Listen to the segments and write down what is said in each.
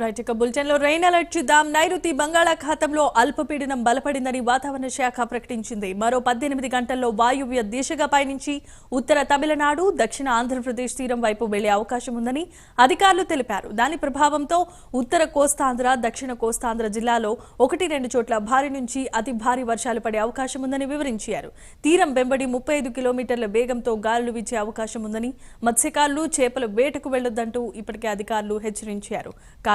Right ఇక bulletin rain alert చూద్దాం. నైరుతి బంగాళాఖాతంలో అల్పపీడనం బలపడిందని వాతావరణ శాఖ ప్రకటించింది. మరో పద్దెనిమిది గంటల్లో వాయువ్య దిశగా పయనించి ఉత్తర తమిళనాడు దక్షిణ ఆంధ్రప్రదేశ్ తీరం వైపు వెళ్ళే అవకాశం ఉందని అధికారులు తెలిపారు. దాని ప్రభావంతో ఉత్తర కోస్తాంధ్ర దక్షిణ కోస్తాంధ్ర జిల్లాలో ఒకటి రెండు చోట్ల భారీ నుంచి అతి భారీ వర్షాలు పడే అవకాశం ఉందని వివరించారు. తీరం వెంబడి ముప్పై ఐదు కిలోమీటర్ల వేగంతో గాలులు వీచే అవకాశం ఉందని మత్స్యకారులు చేపల వేటకు వెళ్ళొద్దంటూ ఇప్పటికే అధికారులు హెచ్చరించారు.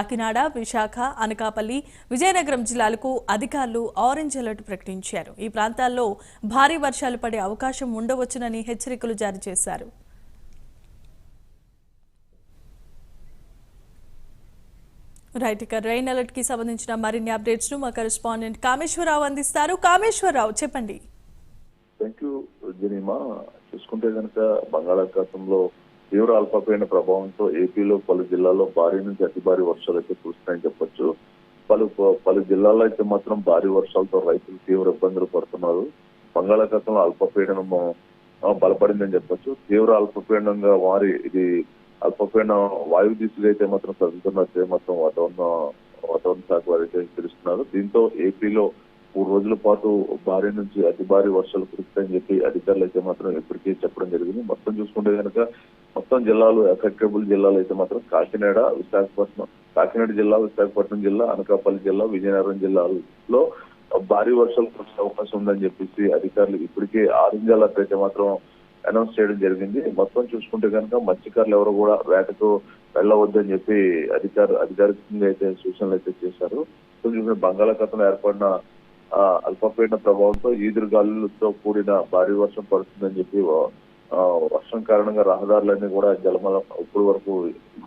కాకినాడ విశాఖ అనకాపల్లి విజయనగరం జిల్లాలకు అధికారులు ఆరెంజ్ అలర్ట్ ప్రకటించారు. ఈ ప్రాంతాల్లో భారీ వర్షాలు పడే అవకాశం ఉండవచ్చునని హెచ్చరికలు జారీ చేశారు. రైట్ ఇక రైన్ అలర్ట్కి సంబంధించిన మరిన్ని అప్డేట్స్ను మా కరెస్పాండెంట్ కామేశ్వరరావు అందిస్తారు. కామేశ్వరరావు చెప్పండి. థ్యాంక్ యూ చూసుకుంటే కనుక బంగాళాఖాతంలో తీవ్ర అల్పపీడన ప్రభావంతో ఏపీలో పలు జిల్లాల్లో భారీ నుంచి అతి భారీ వర్షాలు అయితే కురుస్తున్నాయని చెప్పొచ్చు. పలు పలు జిల్లాల్లో అయితే మాత్రం భారీ వర్షాలతో రైతులు తీవ్ర ఇబ్బందులు పడుతున్నారు. బంగాళాఖాతంలో అల్పపీడనం బలపడిందని చెప్పొచ్చు. తీవ్ర అల్పపీడనంగా మారి ఇది అల్పపీడనం వాయు దిశగా అయితే మాత్రం చదువుతున్నట్టే మాత్రం వాతావరణ వాతావరణ శాఖ వారు అయితే తెలుస్తున్నారు దీంతో ఏపీలో మూడు రోజుల పాటు భారీ నుంచి అతి భారీ వర్షాలు కురుస్తాయని చెప్పి అధికారులు అయితే మాత్రం ఇప్పటికే చెప్పడం జరిగింది. మొత్తం చూసుకుంటే కనుక మొత్తం జిల్లాలు ఎఫెక్టబుల్ జిల్లాలు అయితే మాత్రం కాకినాడ విశాఖపట్నం కాకినాడ జిల్లా విశాఖపట్నం జిల్లా అనకాపల్లి జిల్లా విజయనగరం జిల్లాలో భారీ వర్షాలు కురిసే అవకాశం ఉందని చెప్పేసి అధికారులు ఇప్పటికే ఆరెంజ్ అలర్ట్ అయితే మాత్రం అనౌన్స్ చేయడం జరిగింది. మొత్తం చూసుకుంటే కనుక మత్స్యకారులు ఎవరు కూడా వేటకు వెళ్ళవద్దని చెప్పి అధికారు అధికారికంగా అయితే సూచనలు అయితే చేశారు. సో చూసుకుంటే బంగాళాఖాతంలో ఏర్పడిన అల్పపీడన ప్రభావంతో ఈదురుగాలులతో కూడిన భారీ వర్షం పడుతుందని చెప్పి వర్షం కారణంగా రహదారులన్నీ కూడా జలమల ఇప్పుడు వరకు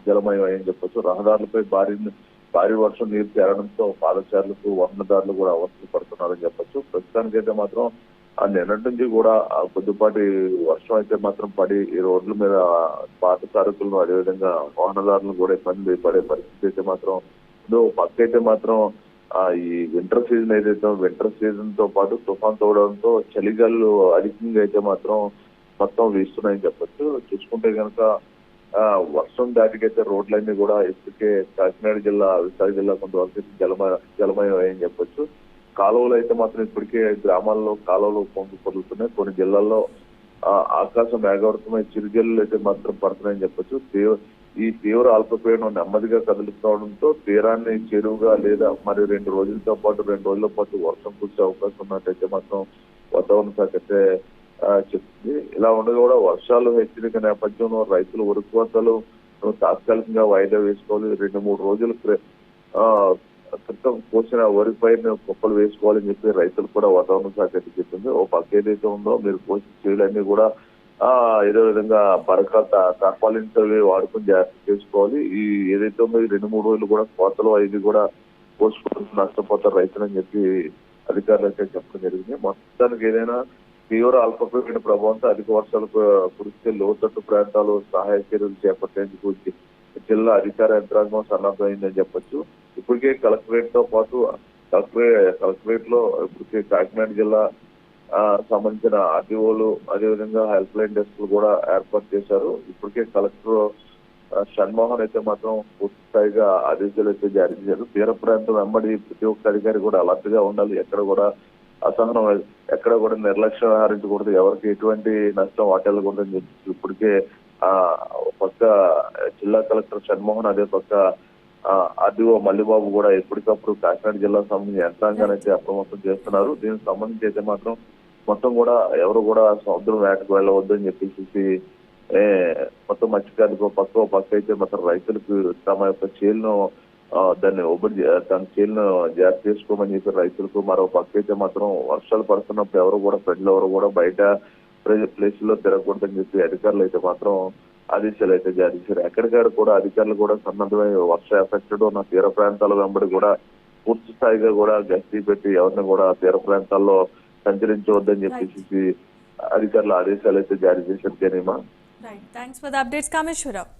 జలమయం అయ్యని చెప్పొచ్చు రహదారులపై భారీ భారీ వర్షం నీరు చేరడంతో పాదచారులకు వాహనదారులు కూడా అవస్థలు పడుతున్నారని చెప్పొచ్చు ప్రస్తుతానికైతే మాత్రం ఆ నిన్నటి నుంచి కూడా కొద్దిపాటి వర్షం అయితే మాత్రం పడి ఈ రోడ్ల మీద పాత సరుకులను అదేవిధంగా వాహనదారులు కూడా ఇబ్బంది పడే పరిస్థితి అయితే మాత్రం ఉందో. పక్క అయితే మాత్రం ఈ వింటర్ సీజన్ ఏదైతే వింటర్ సీజన్తో పాటు తుఫాన్ తోడడంతో చలిగాలు అధికంగా అయితే మాత్రం మొత్తం వీస్తున్నాయని చెప్పొచ్చు. చూసుకుంటే కనుక వర్షం దాటికైతే రోడ్లన్నీ కూడా ఇప్పటికే కాకినాడ జిల్లా విశాఖ జిల్లా కొంతవరకు అయితే జలమయ జలమయం అయ్యని చెప్పొచ్చు. కాలువలు అయితే మాత్రం ఇప్పటికే గ్రామాల్లో కాలువలు పొంగి పొరుగుతున్నాయి కొన్ని జిల్లాల్లో ఆకాశం మేఘావృతమై చిరుజల్లు అయితే మాత్రం పడుతున్నాయని చెప్పొచ్చు. తీవ్ర ఈ తీవ్ర అల్పపీడనం నెమ్మదిగా కదులుతుండడంతో తీరాన్ని చెరువుగా లేదా మరి రెండు రోజులతో పాటు రెండు రోజుల పాటు వర్షం కురిసే అవకాశం ఉన్నట్టయితే మాత్రం వాతావరణ శాఖ అయితే చెప్తుంది. ఇలా ఉండగా కూడా వర్షాలు హెచ్చరిక నేపథ్యంలో రైతులు ఉరుకువతలు తాత్కాలికంగా వాయిదా వేసుకోవాలి. రెండు మూడు రోజులు క్రితం కోసిన వరి పైన కుప్పలు వేసుకోవాలని చెప్పి రైతులు కూడా వాతావరణ శాఖ అయితే చెప్పింది. ఓ పక్క ఏదైతే ఉందో మీరు కోసిన చేలన్నీ కూడా ఏదో విధంగా బరక తర్పాలించి వాడుకొని జాగ్రత్త చేసుకోవాలి. ఈ ఏదైతే ఉందో రెండు మూడు రోజులు కూడా కోతలు అవి కూడా కోసుకుంటూ నష్టపోతారు రైతులని చెప్పి అధికారులు అయితే చెప్పడం జరిగింది. మొత్తానికి ఏదైనా తీవ్ర అల్పపీడన ప్రభావంతో అధిక వర్షాలు కురిస్తే లోతట్టు ప్రాంతాలు సహాయ చర్యలు చేపట్టేందుకు జిల్లా అధికార యంత్రాంగం సన్నద్ధమైందని చెప్పొచ్చు. ఇప్పటికే కలెక్టరేట్తో పాటు కలెక్టరేట్ కలెక్టరేట్లో ఇప్పటికే కాకినాడ జిల్లా సంబంధించిన ఆర్టీఓలు అదేవిధంగా హెల్ప్ లైన్ డెస్క్లు కూడా ఏర్పాటు చేశారు. ఇప్పటికే కలెక్టర్ షణ్మోహన్ అయితే మాత్రం పూర్తి స్థాయిగా ఆదేశాలు అయితే జారీ చేశారు. తీర ప్రాంతం వెంబడి ప్రతి ఒక్క అధికారి కూడా అలర్ట్గా ఉండాలి. ఎక్కడ కూడా అసహనం ఎక్కడ కూడా నిర్లక్ష్యం వ్యవహరించకూడదు ఎవరికి ఎటువంటి నష్టం వాటిల్లకూడదని చెప్పి ఇప్పటికే ఆ ఒక పక్క జిల్లా కలెక్టర్ షణ్మోహన్ అదే పక్క ఆర్డీఓ మల్లిబాబు కూడా ఎప్పటికప్పుడు కాకినాడ జిల్లాకు సంబంధించిన యంత్రాంగాన్ని అయితే అప్రమత్తం చేస్తున్నారు. దీనికి సంబంధించి అయితే మాత్రం మొత్తం కూడా ఎవరు కూడా సముద్రం వేటకు వెళ్ళవద్దని చెప్పేసి ఏ, మొత్తం మత్స్యకారులకు పక్క పక్క అయితే మొత్తం రైతులకు తమ యొక్క చేలను దాన్ని ఒబడి తన చేలను జాగ్రత్త చేసుకోమని చెప్పి రైతులకు మరో పక్క అయితే మాత్రం వర్షాలు పడుతున్నప్పుడు ఎవరు కూడా ఫ్రెండ్లు ఎవరు కూడా బయట ప్లేస్లో తిరగకూడదని చెప్పి అధికారులు అయితే మాత్రం ఆదేశాలు అయితే జారీ చేశారు. ఎక్కడికాడ కూడా అధికారులు కూడా సన్నద్ధమై వర్ష ఎఫెక్టెడ్ ఉన్న తీర ప్రాంతాల వెంబడి కూడా పూర్తి స్థాయిగా కూడా గస్తీ పెట్టి ఎవరిని కూడా తీర ప్రాంతాల్లో సంచరించవద్దని చెప్పేసి అధికారులు ఆదేశాలు అయితే జారీ చేశారు జనీమా thanks for the updates Kameswara Rao